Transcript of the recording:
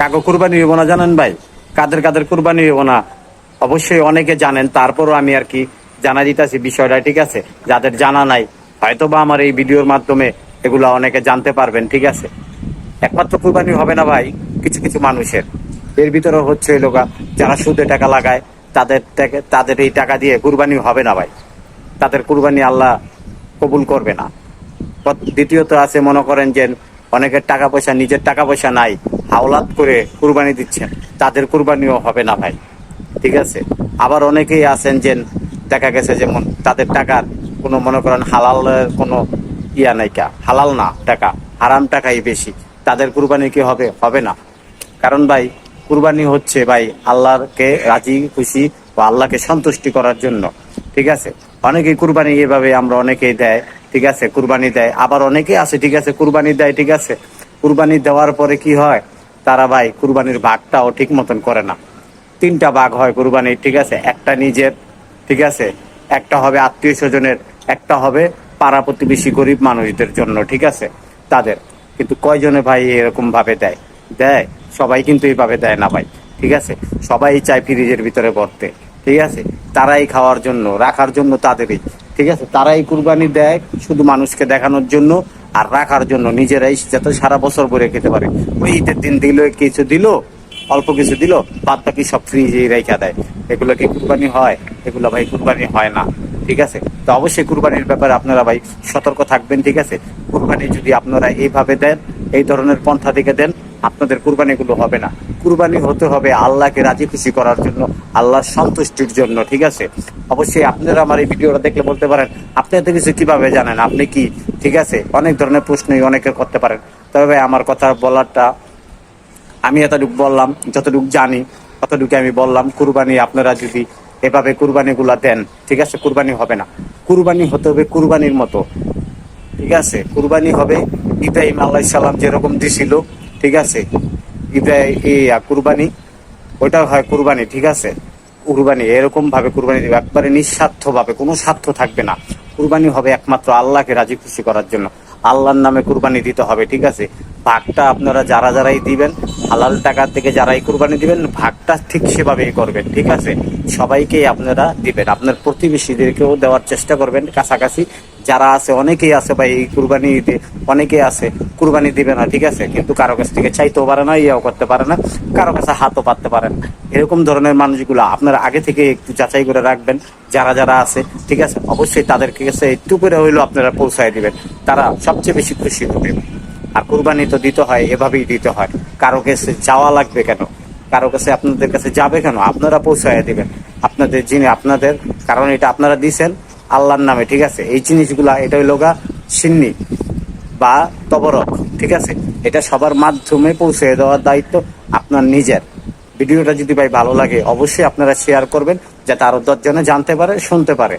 কাকু কুরবানি হইব না জানেন ভাই? কাদের কাদের কুরবানি হইব না? অবশ্যই অনেকে জানেন, তারপরও আমি আর কি জানা দিতেছি বিষয়টা, ঠিক আছে? যাদের জানা নাই হয়তো বা আমার এই ভিডিওর মাধ্যমে এগুলা অনেকে জানতে পারবেন, ঠিক আছে? একমাত্র কুরবানি হবে না ভাই, কিছু কিছু মানুষের। এর ভিতরে হচ্ছে এই লোকা, যারা সুদে টাকা লাগায়, তাদের তাদের এই টাকা দিয়ে কুরবানি হবে না ভাই। তাদের কুরবানি আল্লাহ কবুল করবে না। দ্বিতীয়ত আছে, মনে করেন যে অনেকের টাকা পয়সা, নিজের টাকা পয়সা নাই। হাওলাত করে কুরবানি দিচ্ছেন। তাদের কুরবানিও হবে না ভাই। ঠিক আছে? আবার অনেকেই আছেন যে দেখা গেছে যেমন তাদের টাকার কোনো মনে করেন হালালের কোনো ইয়া নাইকা হালাল না টাকা, হারাম টাকাই বেশি। তাদের কুরবানি কি হবে? হবে না। কারণ ভাই, কুরবানি হচ্ছে ভাই আল্লাহকে রাজি, খুশি বা আল্লাহকে সন্তুষ্টি করার জন্য। ঠিক আছে? অনেকেই কুরবানি এভাবে আমরা অনেকেই দেয়, ঠিক আছে? কুরবানি দেয়। আবার অনেকে আছে ঠিক আছে? কুরবানি দেয়, ঠিক আছে? কুরবানি দেওয়ার পরে কি হয়? তারা ভাই, কুরবানির ভাগটাও ঠিক মতন করে না। তিনটা ভাগ হয় কুরবানির ঠিক আছে? একটা নিজের, ঠিক আছে? একটা হবে আত্মীয় স্বজনের, একটা হবে পাড়া প্রতিবেশী গরিব মানুষদের জন্য, ঠিক আছে? তাদের। কিন্তু কয়জনে ভাই এরকম ভাবে দেয়? দেয়। সবাই কিন্তু এইভাবে দেয় না ভাই, ঠিক আছে? সবাই চায় ফ্রিজের ভিতরে ভরতে, ঠিক আছে? তারাই খাওয়ার জন্য, রাখার জন্য তাদেরই, ঠিক আছে? তারাই কুরবানি দেয় শুধু মানুষকে দেখানোর জন্য আর রাখার জন্য নিজেরাই যাতে সারা বছর ভরে খেতে পারে। ওই ঈদের দিন দিল, কিছু দিল, অল্প কিছু দিল, বাদ বাকি সব ফ্রিজে রেখা দেয়। এগুলো কি কুরবানি হয়? এগুলো ভাই কুরবানি হয় না, ঠিক আছে? তো অবশ্যই কুরবানির ব্যাপারে আপনারা ভাই সতর্ক থাকবেন, ঠিক আছে? কুরবানি যদি আপনারা এইভাবে দেন, এই ধরনের পন্থা থেকে দেন, আপনাদের কুরবানিগুলো হবে না। কুরবানি হতে হবে আল্লাহকে রাজি খুশি করার জন্য, আল্লাহর সন্তুষ্টির জন্য, ঠিক আছে? অবশ্যই আপনারা আমার এই ভিডিওটা দেখলে বলতে পারেন, আপনি এত কিছু কীভাবে জানেন? আপনি কি? ঠিক আছে? অনেক ধরনের প্রশ্নই অনেকে করতে পারেন। তবে আমার কথা বলারটা আমি এতটুকু বললাম, যতটুকু জানি ততটুকু আমি বললাম, কুরবানি আপনারা যদি এভাবে কুরবানি গুলা দেন, ঠিক আছে? কুরবানি হবে না। কুরবানি হতে হবে কুরবানির মতো, ঠিক আছে? কুরবানি হবে ইব্রাহিম আল্লাহ সাল্লাম যেরকম দিছিল, ঠিক আছে? এই কুরবানি ওইটা হয় কুরবানি, ঠিক আছে? কুরবানি এরকম ভাবে কুরবানি দিবে। একবারে নিঃস্বার্থ ভাবে কোনো স্বার্থ থাকবে না। কুরবানি হবে একমাত্র আল্লাহকে রাজি খুশি করার জন্য। আল্লাহর নামে কুরবানি দিতে হবে, ঠিক আছে? ভাগটা আপনারা যারা যারাই দিবেন হালাল টাকা থেকে যারাই কুরবানি দিবেন, ভাগটা ঠিক সেভাবেই করবেন, ঠিক আছে? সবাইকেই আপনারা দিবেন। আপনার প্রতিবেশীদেরকেও দেওয়ার চেষ্টা করবেন কাছাকাছি। যারা আছে, অনেকেই আছে ভাই, এই কুরবানি ঈদে অনেকেই আছে, কুরবানি দিবে না, ঠিক আছে? কিন্তু কারও কাছ থেকে চাইতেও পারে না, ইয়েও করতে পারে না, কারও কাছে হাতও পাততে পারেন এরকম ধরনের মানুষগুলো আপনারা আগে থেকে একটু যাচাই করে রাখবেন, যারা যারা আছে, ঠিক আছে? অবশ্যই তাদের কাছে একটু করে হইলেও আপনারা পৌঁছায় দিবেন। তারা সবচেয়ে বেশি খুশি হবে আর কুরবানি তো দিতে হয়, এভাবেই দিতে হয়। কারও কাছে যাওয়া লাগবে কেন? কারও কাছে আপনাদের কাছে যাবে কেন? আপনারা পৌঁছায় দিবেন। আপনাদের যিনি আপনাদের, কারণ এটা আপনারা দিছেন আল্লাহর নামে, ঠিক আছে? এই জিনিসগুলা, এটা হইল গা সিন্নি বা তবরক, ঠিক আছে? এটা সবার মাধ্যমে পৌঁছে দেওয়ার দায়িত্ব আপনার নিজের। ভিডিওটা যদি ভাই ভালো লাগে, অবশ্যই আপনারা শেয়ার করবেন, যাতে আরও দশজনে জানতে পারে, শুনতে পারে।